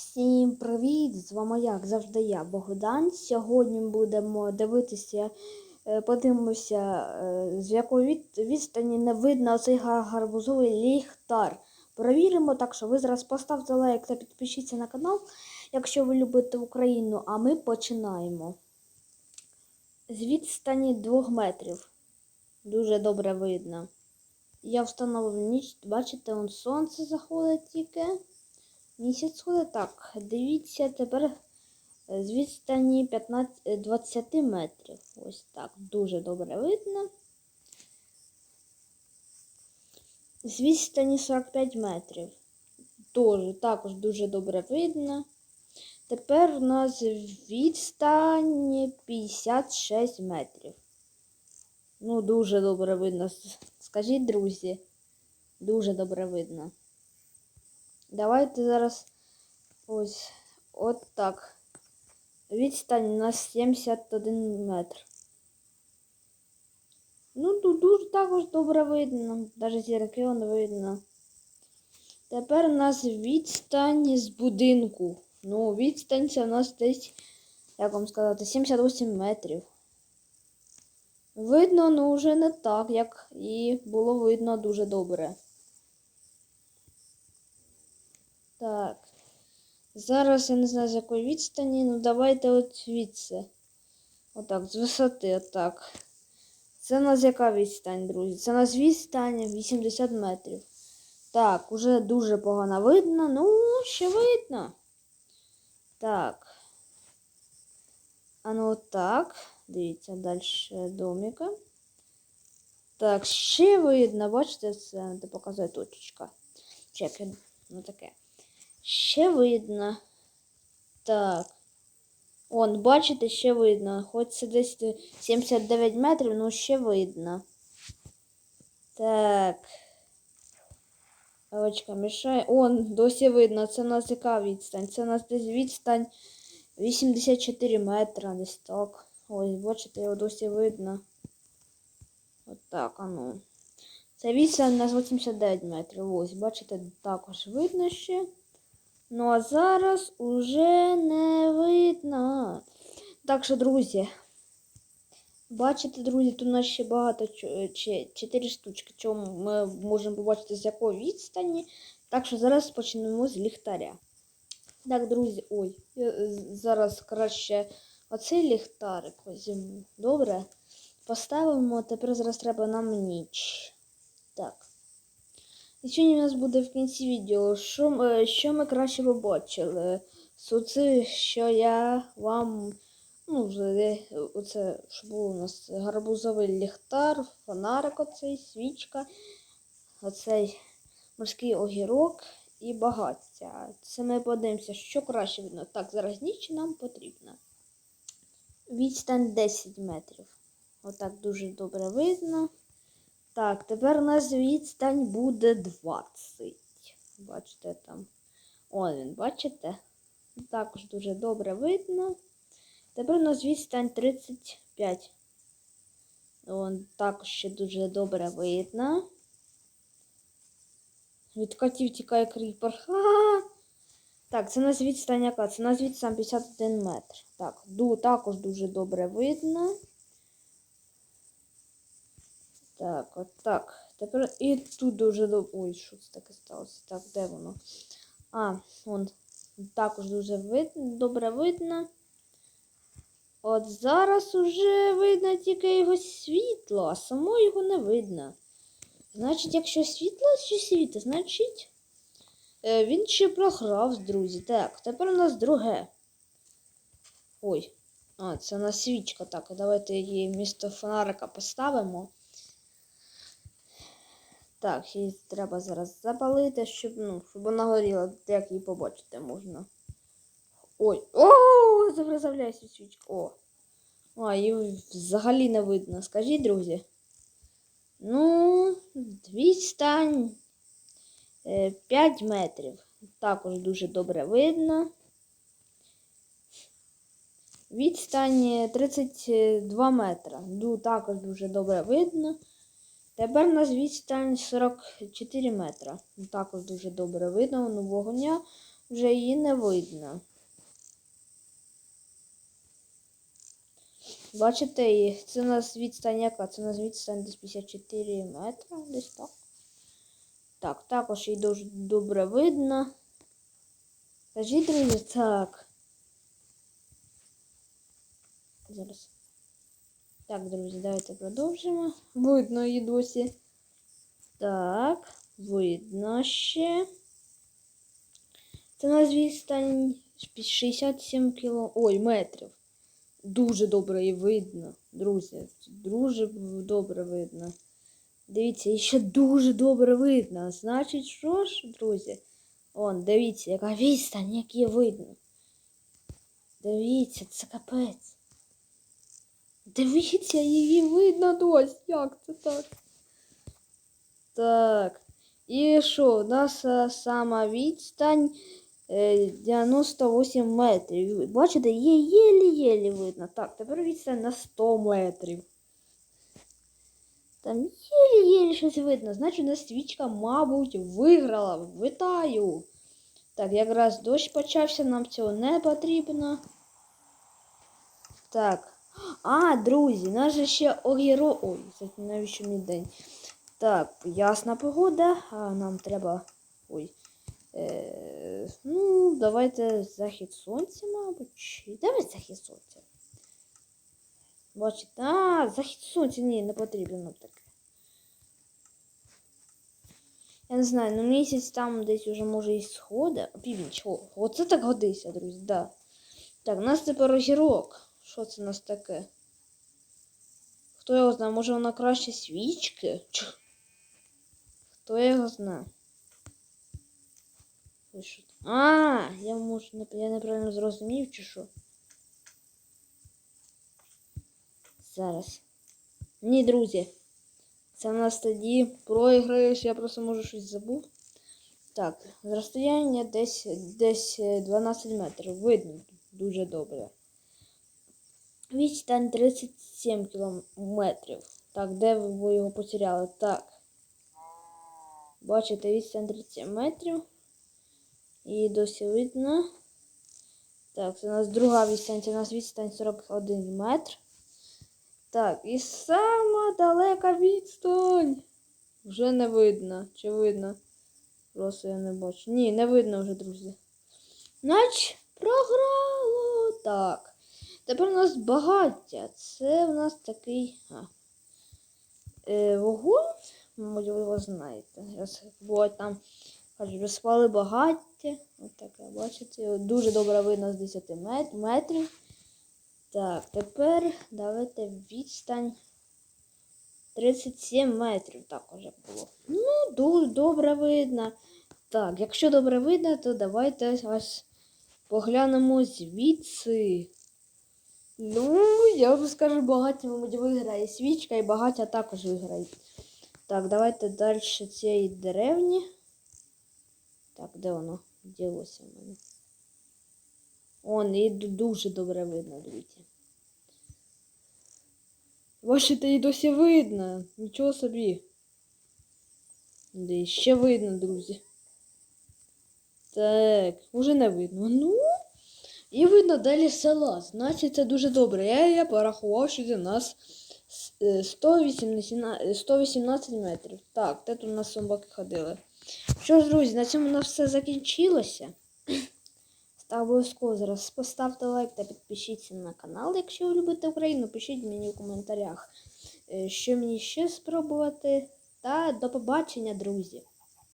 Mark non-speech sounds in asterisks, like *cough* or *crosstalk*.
Всім привіт! З вами як завжди я, Богдан. Сьогодні будемо дивитися, е, подивимося, е, з якої від- відстані не видно цей гарбузовий ліхтар. Перевіримо, так що ви зараз поставте лайк та підпишіться на канал, якщо ви любите Україну, а ми починаємо. З відстані 2 метрів. Дуже добре видно. Я встановив ніч, бачите, он сонце заходить тільки. Місяць сходить. Так, дивіться, тепер е, з відстані 15, е, 20 метрів. Ось так, дуже добре видно. З відстані 45 метрів. Тоже, також дуже добре видно. Тепер у нас відстань 56 метрів. Ну, дуже добре видно. Скажіть, друзі, дуже добре видно. Давайте зараз ось от так. Відстань на 71 метр. Ну, тут дуже також добре видно. Навіть зірки он видно. Тепер у нас відстань з будинку. Ну, відстань це у нас десь, як вам сказати, 78 метрів. Видно, ну вже не так, як і було видно дуже добре. Так. Зараз я не знаю з якої відстані, ну давайте от звідси. Отак, з висоти, отак. Це у нас яка відстань, друзі? Це у нас відстань 80 метрів. Так, уже дуже погано видно. Ну, ще видно. Так. А ну так. Дивіться, далі доміка. Так, ще видно, бачите, це показує точечка. Чекай, ну таке. Ще видно. Так. Он, бачите, ще видно. Хоч це десь 79 метрів, ну ще видно. Так. Овочка мішає. Он, досі видно. Це у нас яка відстань? Це у нас десь відстань 84 метра, десь так. Ось, бачите, його досі видно. Отак, а ну. Це відстань у нас 89 метрів. Ось, бачите, також видно ще. Ну а зараз уже не видно. Так що, друзі, бачите, друзі, тут у нас ще багато чо- чи- чотири штучки, чому ми можемо побачити з якої відстані. Так що зараз почнемо з ліхтаря. Так, друзі, ой, я зараз краще оцей ліхтарик візьму. Добре. Поставимо, тепер зараз треба нам ніч. Так. І сьогодні у нас буде в кінці відео, що, е, що ми краще побачили. Соци, що я вам. Ну, е, оце, що було у нас гарбузовий ліхтар, фонарик оцей, свічка, оцей морський огірок і багаття. Це ми подивимося, що краще видно. Так, зараз ніч нам потрібна. Відстань 10 метрів. Отак дуже добре видно. Так, тепер нас відстань буде 20. Бачите там. Он він, бачите? Також дуже добре видно. Тепер у нас відстань 35. Вон також ще дуже добре видно. Від котів тікає кріпер. Ха-ха! Так, це у нас відстань яка? Це у нас відстань 51 метр. Так, ду, також дуже добре видно. Так, от так. Тепер і тут дуже добре. Ой, що це таке сталося? Так, де воно? А, вон також дуже видно, добре видно. От зараз уже видно тільки його світло, а само його не видно. Значить, якщо світло ще світить, значить е, він ще програв, друзі. Так, тепер у нас друге. Ой. А, це у нас свічка. Так, давайте її вмісто фонарика поставимо. Так, її треба зараз запалити, щоб, ну, щоб вона горіла, як її побачити можна. Ой! О, загрозавляється свічка. О! А, її взагалі не видно. Скажіть, друзі. Ну, відстань 5 метрів. Також дуже добре видно. Відстань е, 32 метра. Ну, також дуже добре видно. Тепер нас відстань 44 метра. Також дуже добре видно. Ну, вогня вже її не видно. Бачите, це у нас відстань яка? Це у нас відстань десь 54 метри, десь так. Так, також її дуже добре видно. Кажіть, друзі, так. Зараз. Так, друзі, давайте продовжимо. Видно її досі. Так, видно ще. Це у нас відстань 67 кіло... Ой, метрів. Дуже добре її видно, друзі. Дуже добре видно. Дивіться, і ще дуже добре видно. Значить, що ж, друзі? Он, дивіться, яка відстань, як її видно. Дивіться, це капець. Дивіться, її видно досі. Як це так? Так. І що? У нас е, сама відстань е, 98 метрів. Бачите, є єлі-єлі видно. Так, тепер відстань на 100 метрів. Там єлі-єлі щось видно. Значить, у нас свічка, мабуть, виграла. Вітаю! Так, якраз дощ почався, нам цього не потрібно. Так. А, друзі, у нас же ще огіро. Ой, це навіщо мій день? Так, ясна погода, а нам треба. Ой. Е, ну, давайте захід сонця, мабуть. Давай захід сонця. Бачите, а, захід сонця, ні, не потрібно нам таке. Я не знаю, ну місяць там десь уже може і сходить. Північ, о, оце так годиться, друзі, да. Так, у нас тепер огірок. Що це у нас таке? Хто його знає, може вона краще свічки? Чу. Хто його знає? А, я можу не я неправильно зрозумів, чи що? Зараз. Ні, друзі. Це в нас тоді проіграєш, я просто може щось забув. Так, розстояння десь, десь е, 12 метрів. Видно дуже добре. Відстань 37 кілометрів. Так, де ви його потеряли? Так. Бачите, відстань 37 метрів. І досі видно. Так, це у нас друга відстань, у нас відстань 41 метр. Так, і сама далека відстань. Вже не видно. Чи видно? Просто я не бачу. Ні, не видно вже, друзі. Нач програло. Так. Тепер у нас багаття. Це у нас такий. А. Е, вогонь. Мабуть, ви знаєте. Раз буває там розпали багаття. Ось таке, бачите? Дуже добре видно з 10 мет- метрів. Так, тепер давайте відстань 37 метрів також було. Ну, дуже добре видно. Так, якщо добре видно, то давайте ось поглянемо звідси. Ну, я вам скажу, багаття, мабуть, виграє свічка і багаття також виграє. Так, давайте далі цієї деревні. Так, де воно ділося в мене? Он, і дуже добре видно, дивіться. Бачите, і досі видно. Нічого собі. Де ще видно, друзі. Так, уже не видно. Ну. І видно далі села. Значить, це дуже добре. Я, я порахував, що це у нас е, 118, 118 метрів. Так, де тут у нас собаки ходили. Що ж, друзі, на цьому у нас все закінчилося. *clears throat* Та обов'язково зараз поставте лайк та підпишіться на канал, якщо ви любите Україну. Пишіть мені в коментарях, е, що мені ще спробувати. Та до побачення, друзі!